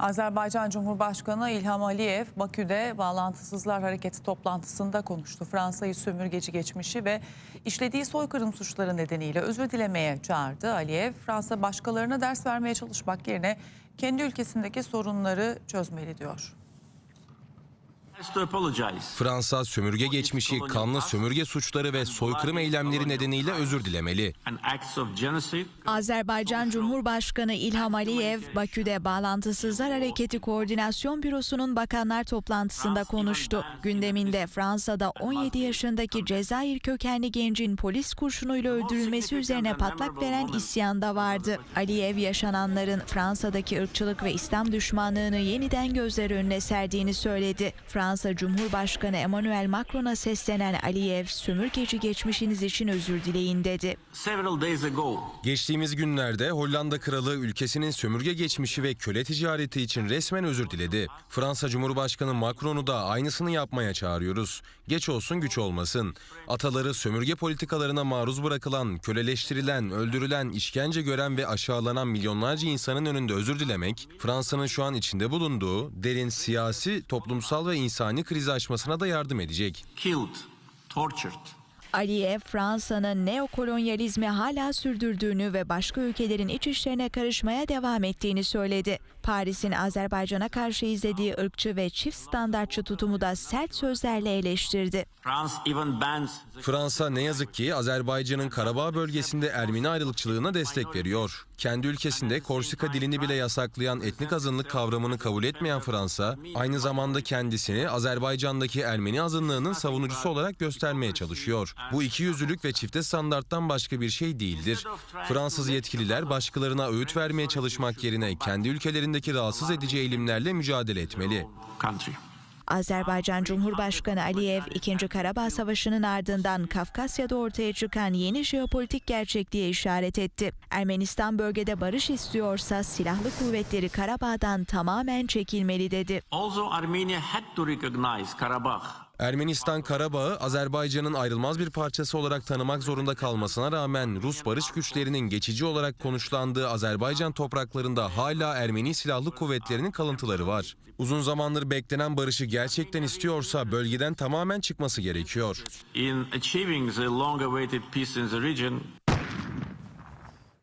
Azerbaycan Cumhurbaşkanı İlham Aliyev Bakü'de bağlantısızlar hareketi toplantısında konuştu. Fransa'yı sömürgeci geçmişi ve işlediği soykırım suçları nedeniyle özür dilemeye çağırdı. Aliyev, Fransa başkalarına ders vermeye çalışmak yerine kendi ülkesindeki sorunları çözmeli diyor. Has to apologize. Fransa sömürge geçmişi, kanlı sömürge suçları ve soykırım eylemleri nedeniyle özür dilemeli. Azerbaycan Cumhurbaşkanı İlham Aliyev, Bakü'de Bağlantısızlar Hareketi Koordinasyon Bürosu'nun bakanlar toplantısında konuştu. Gündeminde Fransa'da 17 yaşındaki Cezayir kökenli gencin polis kurşunuyla öldürülmesi üzerine patlak veren isyan da vardı. Aliyev yaşananların Fransa'daki ırkçılık ve İslam düşmanlığını yeniden gözler önüne serdiğini söyledi. Fransa Cumhurbaşkanı Emmanuel Macron'a seslenen Aliyev, sömürgeci geçmişiniz için özür dileyin dedi. Geçtiğimiz günlerde Hollanda kralı ülkesinin sömürge geçmişi ve köle ticareti için resmen özür diledi. Fransa Cumhurbaşkanı Macron'u da aynısını yapmaya çağırıyoruz. Geç olsun güç olmasın. Ataları sömürge politikalarına maruz bırakılan, köleleştirilen, öldürülen, işkence gören ve aşağılanan milyonlarca insanın önünde özür dilemek, Fransa'nın şu an içinde bulunduğu derin siyasi, toplumsal ve insani kriz aşmasına da yardım edecek. killed, tortured, Aliyev, Fransa'nın neokolonyalizmi hala sürdürdüğünü ve başka ülkelerin iç işlerine karışmaya devam ettiğini söyledi. Paris'in Azerbaycan'a karşı izlediği ırkçı ve çift standartçı tutumu da sert sözlerle eleştirdi. France even bans the Fransa ne yazık ki Azerbaycan'ın Karabağ bölgesinde Ermeni ayrılıkçılığına destek veriyor. Kendi ülkesinde Korsika dilini bile yasaklayan etnik azınlık kavramını kabul etmeyen Fransa, aynı zamanda kendisini Azerbaycan'daki Ermeni azınlığının savunucusu olarak göstermeye çalışıyor. Bu ikiyüzlülük ve çifte standarttan başka bir şey değildir. Fransız yetkililer başkalarına öğüt vermeye çalışmak yerine kendi ülkelerindeki rahatsız edici eğilimlerle mücadele etmeli. country. Azerbaycan Cumhurbaşkanı Aliyev, 2. Karabağ Savaşı'nın ardından Kafkasya'da ortaya çıkan yeni jeopolitik gerçekliğe işaret etti. Ermenistan bölgede barış istiyorsa silahlı kuvvetleri Karabağ'dan tamamen çekilmeli dedi. Also, Armenia had to recognize Karabakh Ermenistan Karabağ'ı Azerbaycan'ın ayrılmaz bir parçası olarak tanımak zorunda kalmasına rağmen Rus barış güçlerinin geçici olarak konuşlandığı Azerbaycan topraklarında hala Ermeni silahlı kuvvetlerinin kalıntıları var. Uzun zamandır beklenen barışı gerçekten istiyorsa bölgeden tamamen çıkması gerekiyor. in achieving the long-awaited peace in the region.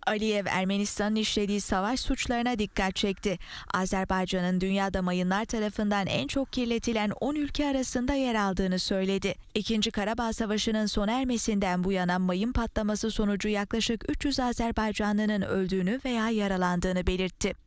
Aliyev Ermenistan'ın işlediği savaş suçlarına dikkat çekti. Azerbaycan'ın dünyada mayınlar tarafından en çok kirletilen 10 ülke arasında yer aldığını söyledi. İkinci Karabağ Savaşı'nın sona ermesinden bu yana mayın patlaması sonucu yaklaşık 300 Azerbaycanlının öldüğünü veya yaralandığını belirtti.